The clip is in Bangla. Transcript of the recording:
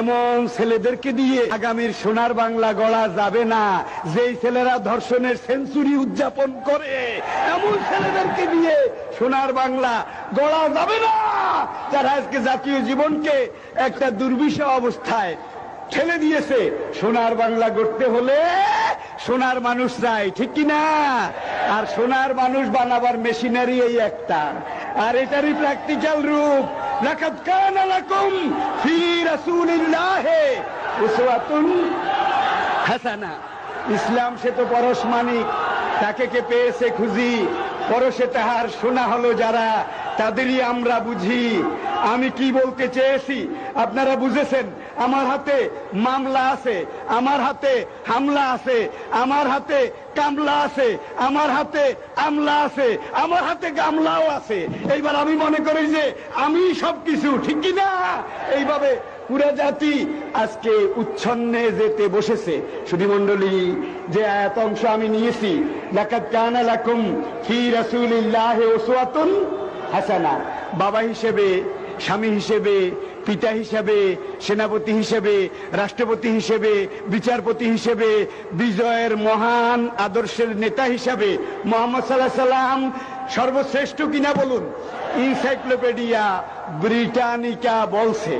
এমন ছেলেদেরকে দিয়ে আগামীর সোনার বাংলা গড়া যাবে না। যেই ছেলেরা ধর্ষণের সেঞ্চুরি উদযাপন করে, এমন ছেলেদেরকে দিয়ে সোনার বাংলা গড়া যাবে না। যারা আজকে জাতীয় জীবনকে একটা দুর্বিষহ অবস্থায় ঠেলে দিয়েছে, সোনার বাংলা গড়তে হলে সোনার মানুষ চাই ঠিক কি না আর সোনার মানুষ বানাবার মেশিনারি এই একটা। আর এটারই প্র্যাকটিক্যাল রূপ। লাকাদ কানা লাকুম ফি রাসূলিল্লাহ উসওয়াতুন হাসানা। ইসলাম সে তো পরশ মানিক, তাকে কে পেয়েছে খুঁজি। পরশে তাহার শোনা হলো যারা, তাদেরই আমরা বুঝি। আমি কি বলতে চেয়েছি? আপনারা বুঝেছেন, আমার হাতে মামলা আছে, আমার হাতে হামলা আছে, আমার হাতে কামলা আছে, আমার হাতে আমলা আছে, আমার হাতে গামলাও আছে। এইবার আমি মনে করি যে আমি সবকিছু, ঠিক কি না এইভাবে পুরা জাতি আজকে উচ্ছন্নে যেতে বসেছে। সুধীমণ্ডলী যে আয়াত অংশ আমি নিয়েছি হাসানা। বাবা হিসেবে, স্বামী হিসেবে, পিতা হিসেবে, সেনাপতি হিসেবে, রাষ্ট্রপতি হিসেবে, বিচারপতি হিসেবে, বিজয়ের মহান আদর্শের নেতা হিসাবে মোহাম্মদ সাল্লাহ সাল্লাম সর্বশ্রেষ্ঠ কিনা বলুন? ইনসাইক্লোপিডিয়া ব্রিটানিকা বলছে